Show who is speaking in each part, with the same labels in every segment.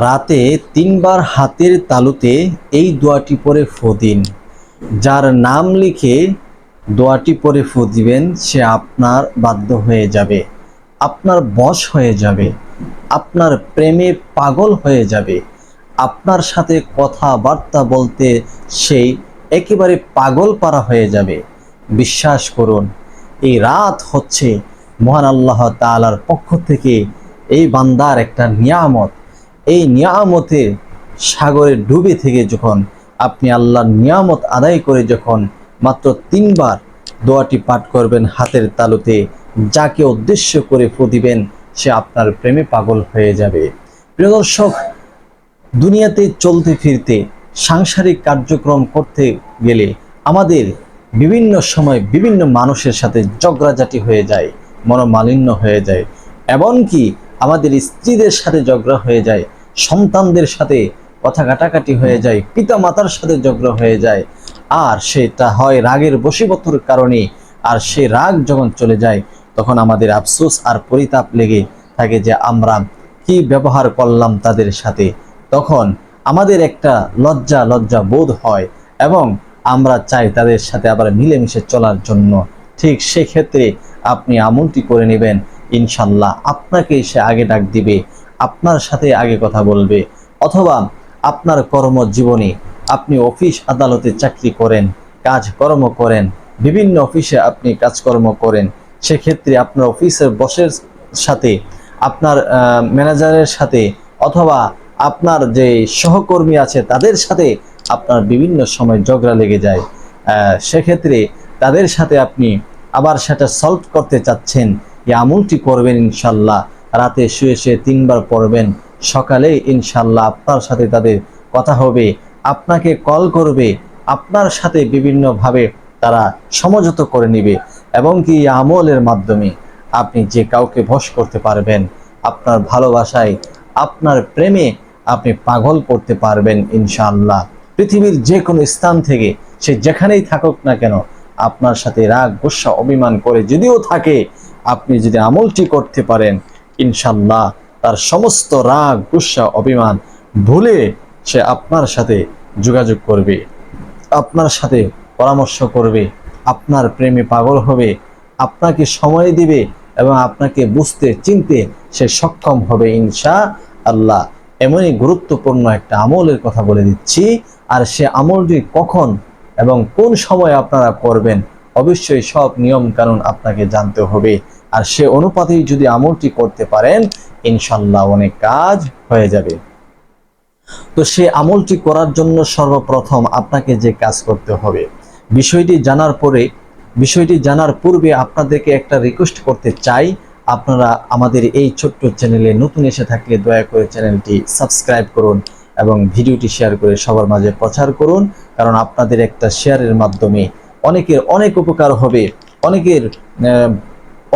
Speaker 1: রাতে তিনবার হাতের তালুতে এই দোয়াটি পরে ফু দিন। যার নাম লিখে দোয়াটি পরে ফু দিবেন, সে আপনার বাধ্য হয়ে যাবে। আপনার বশ হয়ে যাবে। আপনার প্রেমে পাগল হয়ে যাবে। আপনার সাথে কথাবার্তা বলতে সেই একেবারে পাগল পারা হয়ে যাবে। বিশ্বাস করুন, এই রাত হচ্ছে মহান আল্লাহ তাআলার পক্ষ থেকে এই বান্দার একটা নিয়ামত। এই নিয়ামতে সাগরে ডুবে থেকে যখন আপনি আল্লাহর নিয়ামত আদায় করে যখন মাত্র তিনবার দোয়াটি পাঠ করবেন হাতের তালুতে, যাকে উদ্দেশ্য করে ফু দিবেন, সে আপনার প্রেমে পাগল হয়ে যাবে। প্রিয় দর্শক, দুনিয়াতে চলতে ফিরতে, সাংসারিক কার্যক্রম করতে গেলে আমাদের বিভিন্ন সময় বিভিন্ন মানুষের সাথে ঝগড়াঝাটি হয়ে যায়, মনোমালিন্য হয়ে যায়, এমনকি আমাদের স্ত্রীদের সাথে ঝগড়া হয়ে যায়। সন্তানদের সাথে কথা কাটাকাটি হয়ে যায় পিতা মাতার সাথে ঝগড়া হয়ে যায়। আর সেটা হয় রাগের বশীবতর কারণে। আর সে রাগ যখন চলে যায়, তখন আমাদের আফসোস আর পরিতাপ লেগে থাকে যে আমরা কি ব্যবহার করলাম তাদের সাথে। তখন আমাদের একটা লজ্জা লজ্জা বোধ হয় এবং আমরা চাই তাদের সাথে আবার মিলেমিশে চলার জন্য। ঠিক সেক্ষেত্রে আপনি আমলটি করে নেবেন, ইনশাল্লাহ। আপনাকে সে আগে ডাক দিবে। আপনার সাথে আগে কথা বলবে। অথবা আপনার কর্মজীবনে আপনি অফিস আদালতে চাকরি করেন, কাজকর্ম করেন, বিভিন্ন অফিসে আপনি কাজকর্ম করেন, সেক্ষেত্রে আপনার অফিসের বসের সাথে, আপনার ম্যানেজারের সাথে অথবা আপনার যে সহকর্মী আছে তাদের সাথে আপনার বিভিন্ন সময় ঝগড়া লেগে যায়। সেক্ষেত্রে তাদের সাথে আপনি আবার সেটা সলভ করতে চাচ্ছেন, এই আমলটি করবেন ইনশাল্লাহ রাতে শুয়ে শুয়ে তিনবার পড়বেন। সকালে ইনশাল্লাহ আপনার সাথে তাদের কথা হবে। আপনাকে কল করবে। আপনার সাথে বিভিন্নভাবে তারা সমঝোত করে নিবে এবং কি আমলের মাধ্যমে আপনি যে কাউকে ভস করতে পারবেন, আপনার ভালোবাসায়, আপনার প্রেমে আপনি পাগল করতে পারবেন ইনশাআল্লাহ। পৃথিবীর যে কোনো স্থান থেকে সে যেখানেই থাকুক না কেন আপনার সাথে রাগ, গুসা, অভিমান করে যদিও থাকে, আপনি যদি আমলটি করতে পারেন ইনশাল্লাহ তার সমস্ত রাগ, গুসা, অভিমান ভুলে সে আপনার সাথে যোগাযোগ করবে, আপনার সাথে পরামর্শ করবে, আপনার প্রেমে পাগল হবে, আপনাকে সময় দিবে এবং আপনাকে বুঝতে, চিনতে সে সক্ষম হবে ইনশা আল্লাহ এমনই গুরুত্বপূর্ণ একটা আমলের কথা বলে দিচ্ছি। আর সে আমলটি কখন এবং কোন সময় আপনারা করবেন, অবশ্যই সব নিয়ম কানুন আপনাকে জানতে হবে। আর সে অনুপাতেই যদি আমলটি করতে পারেন ইনশাল্লাহ অনেক কাজ হয়ে যাবে। তো সে আমলটি করার জন্য সর্বপ্রথম আপনাকে যে কাজ করতে হবে, বিষয়টি জানার পরে, বিষয়টি জানার পূর্বে আপনাদেরকে একটা রিকোয়েস্ট করতে চাই। আপনারা আমাদের এই ছোট্ট চ্যানেলে নতুন এসে থাকলে দয়া করে চ্যানেলটি সাবস্ক্রাইব করুন এবং ভিডিওটি শেয়ার করে সবার মাঝে প্রচার করুন, কারণ আপনাদের একটা শেয়ারের মাধ্যমে অনেকের অনেক উপকার হবে, অনেকের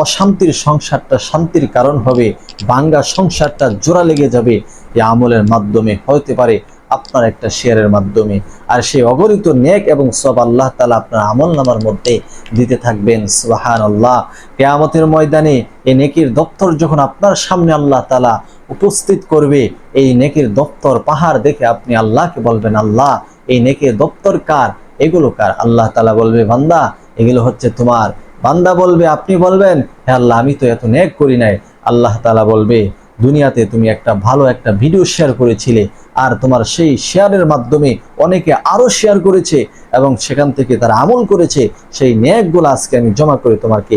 Speaker 1: অশান্তির সংসারটা শান্তির কারণ হবে, বাঙ্গা সংসারটা জোড়া লেগে যাবে। এই আমলের মাধ্যমে হতে পারে আপনার একটা শেয়ারের মাধ্যমে। আর সেই অগণিত নেক এবং সব আল্লাহ তালা আপনার আমল নামার মধ্যে দিতে থাকবেন সুবাহান আল্লাহ কেয়ামতের ময়দানে এই নেকির দপ্তর যখন আপনার সামনে আল্লাহ তালা উপস্থিত করবে, এই নেকির দপ্তর পাহাড় দেখে আপনি আল্লাহকে বলবেন, আল্লাহ, এই নেকির দপ্তর কার? এগুলো কার? আল্লাহ তালা বলবে, বান্দা, এগুলো হচ্ছে তোমার বান্দা বলবে, আপনি বলবেন? হ্যাঁ আল্লাহ, আমি তো এত নেক করি নাই। আল্লাহ তালা বলবে, দুনিয়াতে তুমি একটা ভালো একটা ভিডিও শেয়ার করেছিলে আর তোমার সেই শেয়ারের মাধ্যমে অনেকে আরও শেয়ার করেছে এবং সেখান থেকে তারা আমল করেছে। সেই নেকগুলো আজকে আমি জমা করে তোমাকে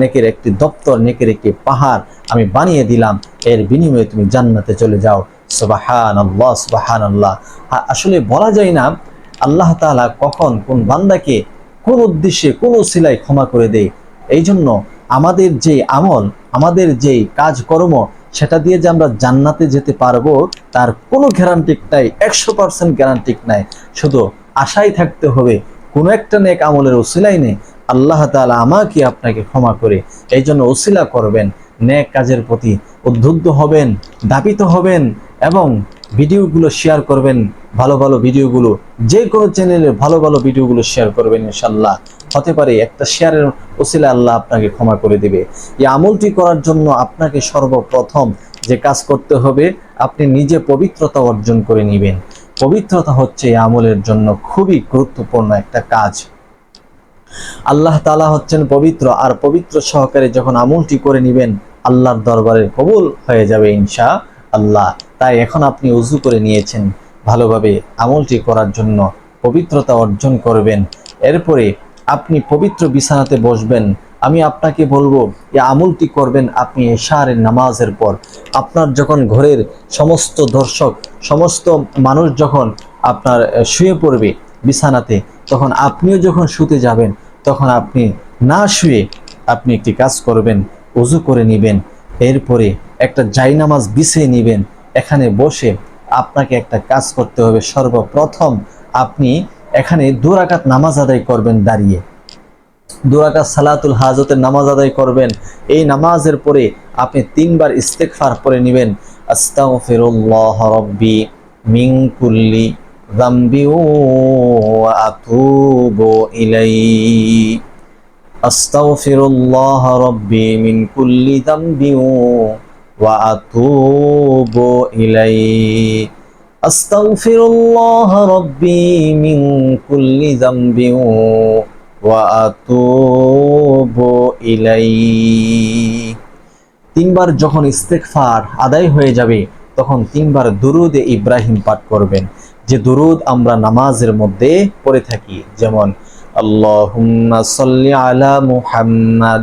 Speaker 1: নেকের একটি দপ্তর, নেকের একটি পাহাড় আমি বানিয়ে দিলাম। এর বিনিময়ে তুমি জান্নাতে চলে যাও। সুবাহান আল্লাহ সুবাহান আল্লাহ আসলে বলা যায় না, আল্লাহ তাআলা কখন কোন বান্দাকে কোন উদ্দেশ্যে, কোন সিলাই ক্ষমা করে দেয় এই জন্য আমাদের যে আমল, আমাদের যে কাজকর্ম, সেটা দিয়ে যে আমরা জান্নাতে যেতে পারব, তার কোনো গ্যারান্টিক নাই, একশো পার্সেন্ট গ্যারান্টিক নাই। শুধু আশাই থাকতে হবে, কোনো একটা নেক আমলের ওসিলাই নেই। আল্লাহ তাআলা আমাকে আপনাকে ক্ষমা করে এই জন্য ওসিলা করবেন, নেক কাজের প্রতি উদ্বুদ্ধ হবেন, দাবিত হবেন, এবং ভিডিওগুলো শেয়ার করবেন, ভালো ভালো ভিডিওগুলো, যে কোনো চ্যানেলে ভালো ভালো ভিডিওগুলো শেয়ার করবেন ইনশাল্লাহ হতে পারে একটা শেয়ারের ওসিলা আল্লাহ আপনাকে ক্ষমা করে দিবে। এই আমলটি করার জন্য আপনাকে সর্বপ্রথম যে কাজ করতে হবে, আপনি নিজে পবিত্রতা অর্জন করে নেবেন। পবিত্রতা হচ্ছে এই আমলের জন্য খুবই গুরুত্বপূর্ণ একটা কাজ। আল্লাহ তালা হচ্ছেন পবিত্র, আর পবিত্র সহকারে যখন আমলটি করে নেবেন, আল্লাহর দরবারে কবুল হয়ে যাবে ইনশা আল্লাহ। তাই এখন আপনি উজু করে নিয়েছেন। ভালোভাবে আমলটি করার জন্য পবিত্রতা অর্জন করবেন। এরপরে আপনি পবিত্র বিছানাতে বসবেন। আমি আপনাকে বলব এই আমলটি করবেন আপনি এশারের নামাজের পর। আপনার যখন ঘরের সমস্ত দর্শক, সমস্ত মানুষ যখন আপনার শুয়ে পড়বে বিছানাতে, তখন আপনিও যখন শুতে যাবেন, তখন আপনি না শুয়ে আপনি একটি কাজ করবেন, উজু করে নেবেন। এরপরে একটা জাইনামাজ বিছিয়ে নেবেন। এখানে বসে আপনাকে একটা কাজ করতে হবে। সর্বপ্রথম আপনি এখানে দুরাকাত নামাজ আদায় করবেন দাঁড়িয়ে। দুরাকাত সালাতুল হাজতের নামাজ আদায় করবেন। এই নামাজের পরে আপনি তিনবার ইস্তেকফার পরে নেবেন। আস্তাগফিরুল্লাহ রাব্বি মিন কুল্লি আতুবু ইলাইহি। আস্তাগফিরুল্লাহ রাব্বি মিন কুল্লি যামবি আতুবু ইলাইহি। আস্তাগফিরুল্লাহ রাব্বি মিন কুল্লি যামবি ওয়া আতুবু ইলাইহি। তিনবার যখন ইস্তেকফার আদায় হয়ে যাবে, তখন তিনবার দুরুদ ইব্রাহিম পাঠ করবেন। যে দুরুদ আমরা নামাজের মধ্যে পড়ে থাকি, যেমন, আল্লাহুম্মা সাল্লি আলা মুহাম্মাদ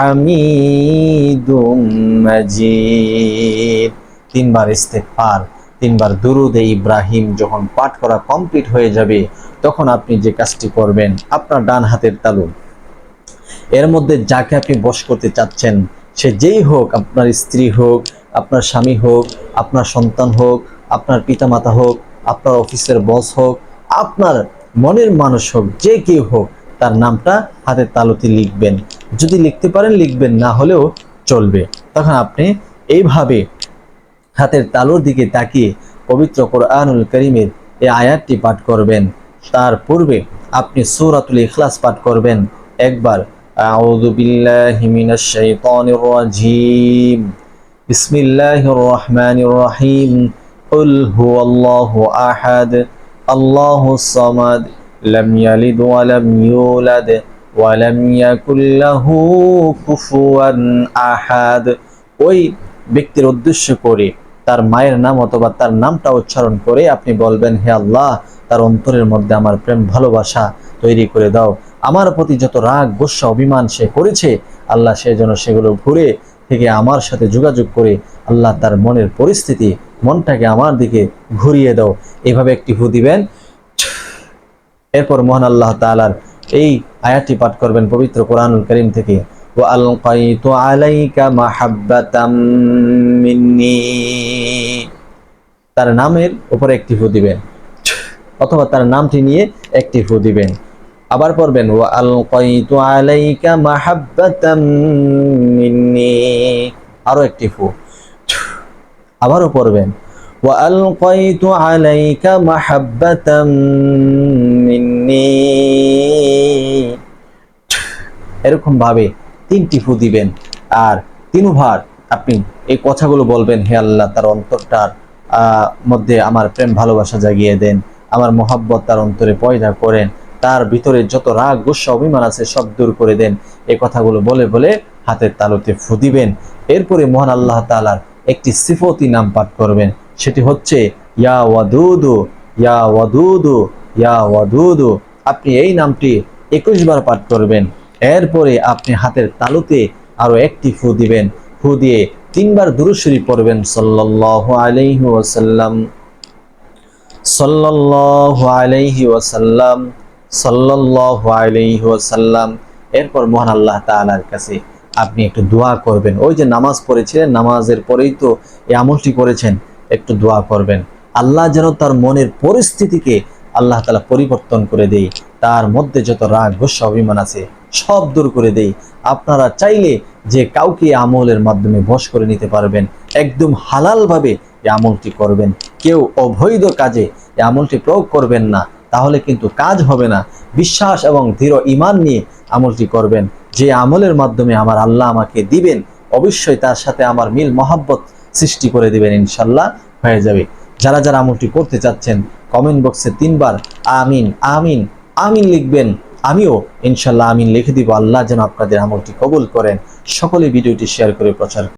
Speaker 1: হামিদুম মাজিদ। তিনবার ইস্তেকফার তিনবার দুরুদে ইব্রাহিম যখন পাঠ করা কমপ্লিট হয়ে যাবে, তখন আপনি যে কাজটি করবেন, আপনার ডান হাতের তালু। এর মধ্যে যাকে আপনি বস করতে চাচ্ছেন, সে যেই হোক, আপনার স্ত্রী হোক, আপনার স্বামী হোক, আপনার সন্তান হোক, আপনার পিতামাতা হোক, আপনার অফিসের বস হোক, আপনার মনের মানুষ হোক, যে কেউ হোক, তার নামটা হাতের তালুতে লিখবেন। যদি লিখতে পারেন লিখবেন না হলেও চলবে তখন আপনি এইভাবে হাতের তালুর দিকে তাকিয়ে পবিত্র কোরআনুল করিমের এই আয়াতটি পাঠ করবেন তার পূর্বে আপনি সূরাতুল ইখলাস পাঠ করবেন একবার أعوذ بالله من الشيطان الرجيم بسم الله الرحمن الرحيم قل هو الله أحد الله الصمد لم يلد ولم يولد আহাদ। ওই ব্যক্তির উদ্দেশ্য করে তার মায়ের নাম অথবা তার নামটা উচ্চারণ করে আপনি বলবেন, হে আল্লাহ, তার অন্তরের মধ্যে আমার প্রেম ভালোবাসা তৈরি করে দাও। আমার প্রতি যত রাগ গোস্বা অভিমান সে করেছে, আল্লাহ সে যেন সেগুলো ঘুরে থেকে আমার সাথে যোগাযোগ করে আল্লাহ তার মনের পরিস্থিতি, মনটাকে আমার দিকে ঘুরিয়ে দাও। এভাবে একটি হু দিবেন। এরপর মহান আল্লাহ তালার এই আয়াতটি পাঠ করবেন পবিত্র কোরআনুল করিম থেকে। ও আলকাইতু আলাইকা মাহাব্বাতাম মিন্নি। তার নামের উপরে একটি ফু দিবেন, অথবা তার নামটি নিয়ে একটি ফু দিবেন। আবার পড়বেন, ওয়া আলকাইতু আলাইকা মাহাব্বাতাম মিন্নি। আরও একটি ফু আবারও পড়বেন আলকাইতু আলাইকা মাহাব্বাতাম মিন্নি এরকম ভাবে তিনটি ফু দিবেন আর তিনবার আপনি এই কথাগুলো বলবেন, হে আল্লাহ, তার অন্তরটার মধ্যে আমার প্রেম ভালোবাসা জাগিয়ে দেন, আমার মোহাব্বত তার অন্তরে পয়দা করেন, তার ভিতরে যত রাগ, গুসা, অভিমান আছে সব দূর করে দেন, এই কথাগুলো বলে বলে হাতের তালুতে ফু দিবেন। এরপরে মহান আল্লাহ তাআলার একটি সিফতি নাম পাঠ করবেন। সেটি হচ্ছে, ইয়া ওয়াদুদু ইয়া ওয়াদুদু ইয়া ওয়াদুদু। আপনি এই নামটি একুশ বার পাঠ করবেন। এরপরে আপনি হাতের তালুতে আরও একটি ফু দিবেন। ফু দিয়ে তিনবার দুরুশরী পড়বেন, সাল্লাল্লাহু আলাইহি ওয়াসাল্লাম। সাল্লাল্লাহু আলাইহি ওয়াসাল্লাম, সাল্লাল্লাহু আলাইহি ওয়াসাল্লাম। এরপর মহান আল্লাহ তাআলার কাছে আপনি একটু দোয়া করবেন। ওই যে নামাজ পড়েছিলেন, নামাজের পরেই তো এই আমলটি করেছেন। একটু দোয়া করবেন। আল্লাহ যেন তার মনের পরিস্থিতিকে আল্লাহ তালা পরিবর্তন করে দেই তার মধ্যে যত রাগ গোস্বা অভিমান আছে, সব দূর করে দেই আপনারা চাইলে যে কাউকে আমলের মাধ্যমে বশ করে নিতে পারবেন, একদম হালালভাবে এই আমলটি করবেন। কেউ অবৈধ কাজে এই আমলটি প্রয়োগ করবেন না, তাহলে কিন্তু কাজ হবে না। বিশ্বাস এবং দৃঢ় ইমান নিয়ে আমলটি করবেন। যে আমলের মাধ্যমে আমার আল্লাহ আমাকে দিবেন, অবশ্যই তার সাথে আমার মিল, মহাব্বত সৃষ্টি করে দিবেন ইনশাল্লাহ, হয়ে যাবে। যারা যারা আমলটি করতে চাচ্ছেন কমেন্ট বক্সে তিনবার আমিন আমিন আমিন লিখবেন। আমিও ইনশাল্লাহ আমিন লিখে দিব। আল্লাহ যেন আপনাদের আমলটি কবুল করেন। সকলে ভিডিওটি শেয়ার করে প্রচার